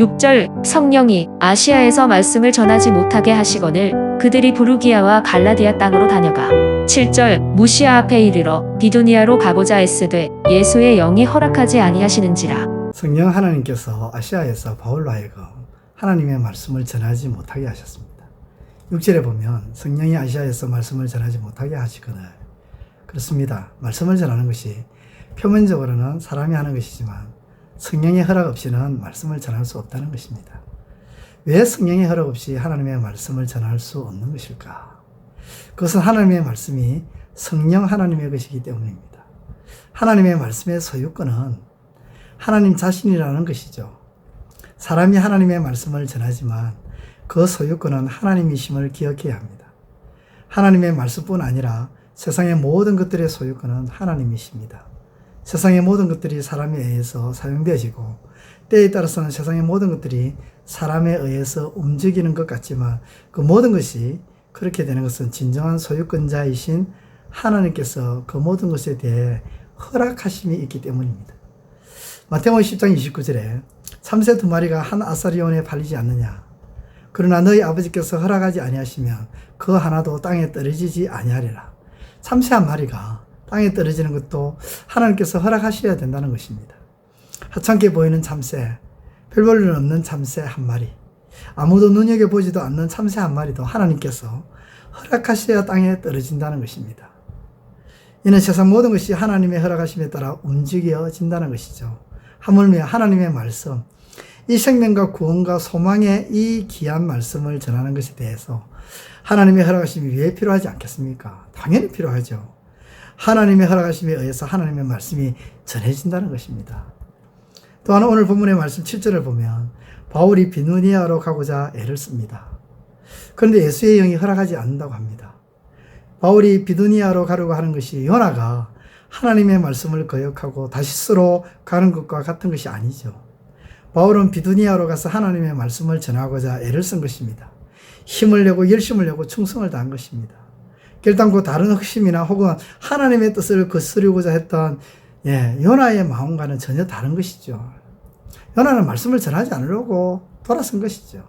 6절 성령이 아시아에서 말씀을 전하지 못하게 하시거늘 그들이 부르기아와 갈라디아 땅으로 다녀가 7절 무시아 앞에 이르러 비두니아로 가고자 애쓰되 예수의 영이 허락하지 아니하시는지라 성령 하나님께서 아시아에서 바울로 하여금 하나님의 말씀을 전하지 못하게 하셨습니다. 6절에 보면 성령이 아시아에서 말씀을 전하지 못하게 하시거늘 그렇습니다. 말씀을 전하는 것이 표면적으로는 사람이 하는 것이지만 성령의 허락 없이는 말씀을 전할 수 없다는 것입니다. 왜 성령의 허락 없이 하나님의 말씀을 전할 수 없는 것일까? 그것은 하나님의 말씀이 성령 하나님의 것이기 때문입니다. 하나님의 말씀의 소유권은 하나님 자신이라는 것이죠. 사람이 하나님의 말씀을 전하지만 그 소유권은 하나님이심을 기억해야 합니다. 하나님의 말씀뿐 아니라 세상의 모든 것들의 소유권은 하나님이십니다. 세상의 모든 것들이 사람에 의해서 사용되어지고 때에 따라서는 세상의 모든 것들이 사람에 의해서 움직이는 것 같지만 그 모든 것이 그렇게 되는 것은 진정한 소유권자이신 하나님께서 그 모든 것에 대해 허락하심이 있기 때문입니다. 마태복음 10장 29절에 참새 두 마리가 한 아사리온에 팔리지 않느냐 그러나 너희 아버지께서 허락하지 아니하시면 그 하나도 땅에 떨어지지 아니하리라. 참새 한 마리가 땅에 떨어지는 것도 하나님께서 허락하셔야 된다는 것입니다. 하찮게 보이는 참새, 별 볼 일 없는 참새 한 마리, 아무도 눈여겨보지도 않는 참새 한 마리도 하나님께서 허락하셔야 땅에 떨어진다는 것입니다. 이는 세상 모든 것이 하나님의 허락하심에 따라 움직여진다는 것이죠. 하물며 하나님의 말씀, 이 생명과 구원과 소망의 이 귀한 말씀을 전하는 것에 대해서 하나님의 허락하심이 왜 필요하지 않겠습니까? 당연히 필요하죠. 하나님의 허락하심에 의해서 하나님의 말씀이 전해진다는 것입니다. 또한 오늘 본문의 말씀 7절을 보면 바울이 비누니아로 가고자 애를 씁니다. 그런데 예수의 영이 허락하지 않는다고 합니다. 바울이 비두니아로 가려고 하는 것이 요나가 하나님의 말씀을 거역하고 다시스로 가는 것과 같은 것이 아니죠. 바울은 비두니아로 가서 하나님의 말씀을 전하고자 애를 쓴 것입니다. 힘을 내고 열심을 내고 충성을 다한 것입니다. 결단코 다른 흑심이나 혹은 하나님의 뜻을 거스르고자 했던 예, 요나의 마음과는 전혀 다른 것이죠. 요나는 말씀을 전하지 않으려고 돌아선 것이죠.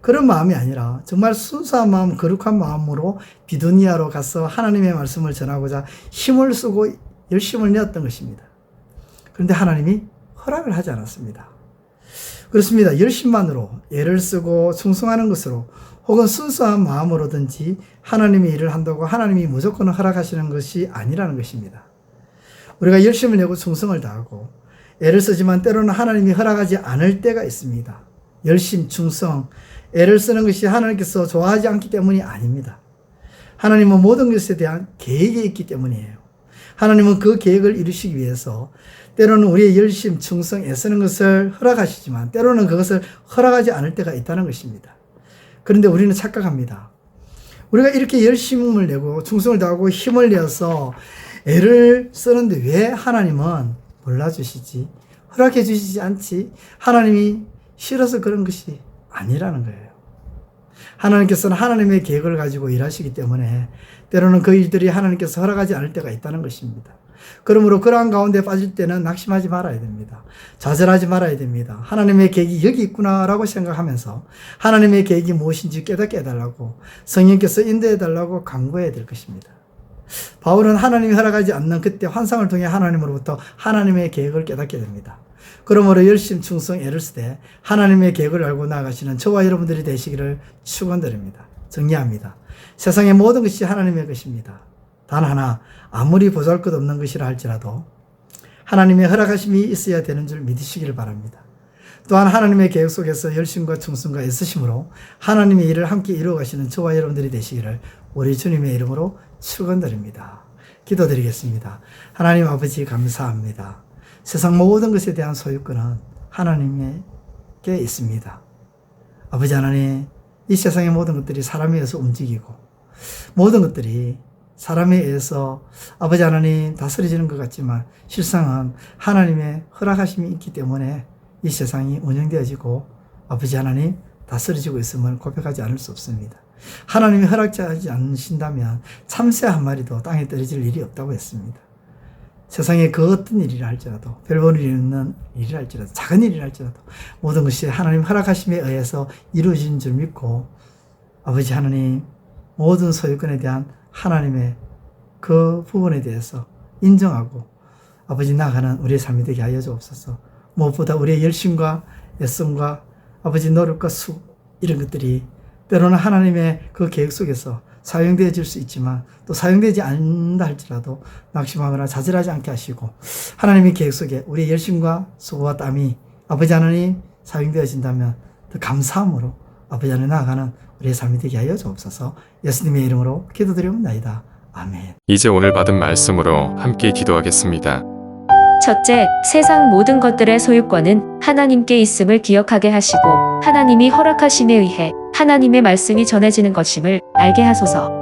그런 마음이 아니라 정말 순수한 마음, 거룩한 마음으로 비두니아로 가서 하나님의 말씀을 전하고자 힘을 쓰고 열심을 내었던 것입니다. 그런데 하나님이 허락을 하지 않았습니다. 그렇습니다. 열심만으로 애를 쓰고 충성하는 것으로 혹은 순수한 마음으로든지 하나님의 일을 한다고 하나님이 무조건 허락하시는 것이 아니라는 것입니다. 우리가 열심을 내고 충성을 다하고 애를 쓰지만 때로는 하나님이 허락하지 않을 때가 있습니다. 열심, 충성, 애를 쓰는 것이 하나님께서 좋아하지 않기 때문이 아닙니다. 하나님은 모든 것에 대한 계획이 있기 때문이에요. 하나님은 그 계획을 이루시기 위해서 때로는 우리의 열심, 충성, 애쓰는 것을 허락하시지만 때로는 그것을 허락하지 않을 때가 있다는 것입니다. 그런데 우리는 착각합니다. 우리가 이렇게 열심을 내고 충성을 다하고 힘을 내어서 애를 쓰는데 왜 하나님은 몰라주시지? 허락해 주시지 않지? 하나님이 싫어서 그런 것이 아니라는 거예요. 하나님께서는 하나님의 계획을 가지고 일하시기 때문에 때로는 그 일들이 하나님께서 허락하지 않을 때가 있다는 것입니다. 그러므로 그러한 가운데 빠질 때는 낙심하지 말아야 됩니다. 좌절하지 말아야 됩니다. 하나님의 계획이 여기 있구나라고 생각하면서 하나님의 계획이 무엇인지 깨닫게 해달라고 성령께서 인도해 달라고 강구해야 될 것입니다. 바울은 하나님이 허락하지 않는 그때 환상을 통해 하나님으로부터 하나님의 계획을 깨닫게 됩니다. 그러므로 열심 충성 애를 쓰되 하나님의 계획을 알고 나아가시는 저와 여러분들이 되시기를 축원드립니다. 정리합니다. 세상의 모든 것이 하나님의 것입니다. 단 하나 아무리 보잘것없는 것이라 할지라도 하나님의 허락하심이 있어야 되는 줄 믿으시기를 바랍니다. 또한 하나님의 계획 속에서 열심과 충성과 애쓰심으로 하나님의 일을 함께 이루어 가시는 저와 여러분들이 되시기를 우리 주님의 이름으로 축원드립니다. 기도드리겠습니다. 하나님 아버지 감사합니다. 세상 모든 것에 대한 소유권은 하나님께 있습니다. 아버지 하나님, 이 세상의 모든 것들이 사람에 의해서 움직이고 모든 것들이 사람에 의해서 아버지 하나님 다스려지는 것 같지만 실상은 하나님의 허락하심이 있기 때문에 이 세상이 운영되어지고 아버지 하나님 다스려지고 있음을 고백하지 않을 수 없습니다. 하나님이 허락하지 않으신다면 참새 한 마리도 땅에 떨어질 일이 없다고 했습니다. 세상에 그 어떤 일이라 할지라도 별볼일 없는 일이라 할지라도 작은 일이라 할지라도 모든 것이 하나님 허락하심에 의해서 이루어진 줄 믿고 아버지 하나님 모든 소유권에 대한 하나님의 그 부분에 대해서 인정하고 아버지 나가는 우리의 삶이 되게 하여 주옵소서. 무엇보다 우리의 열심과 애씀과 아버지 노력과 수 이런 것들이 때로는 하나님의 그 계획 속에서 사용되어질 수 있지만 또 사용되지 않는다 할지라도 낙심하거나 좌절하지 않게 하시고 하나님의 계획 속에 우리의 열심과 수고와 땀이 아버지 하나님 사용되어진다면 더 감사함으로 아버지 하나님 나아가는 우리의 삶이 되게 하여 주옵소서 예수님의 이름으로 기도드리옵나이다. 아멘. 이제 오늘 받은 말씀으로 함께 기도하겠습니다. 첫째, 세상 모든 것들의 소유권은 하나님께 있음을 기억하게 하시고 하나님이 허락하심에 의해 하나님의 말씀이 전해지는 것임을 알게 하소서.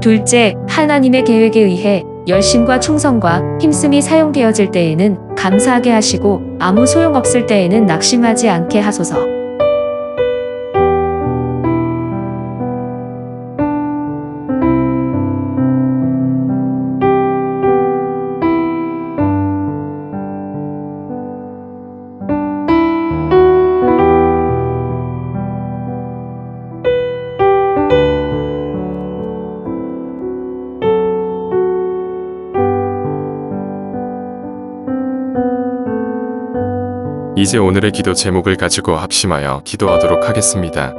둘째, 하나님의 계획에 의해 열심과 충성과 힘씀이 사용되어질 때에는 감사하게 하시고 아무 소용없을 때에는 낙심하지 않게 하소서. 이제 오늘의 기도 제목을 가지고 합심하여 기도하도록 하겠습니다.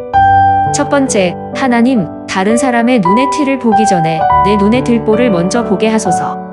첫 번째, 하나님, 다른 사람의 눈의 티를 보기 전에 내 눈의 들보를 먼저 보게 하소서.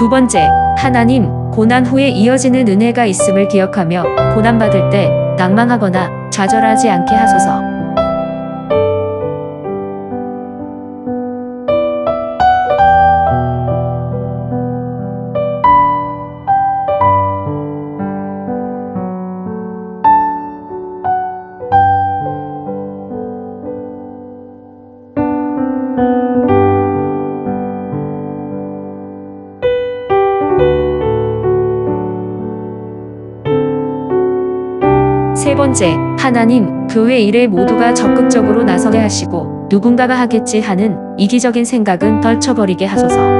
두 번째, 하나님, 고난 후에 이어지는 은혜가 있음을 기억하며 고난받을 때 낭망하거나 좌절하지 않게 하소서. 세 번째, 하나님, 교회 일에 모두가 적극적으로 나서게 하시고 누군가가 하겠지 하는 이기적인 생각은 덜쳐버리게 하소서.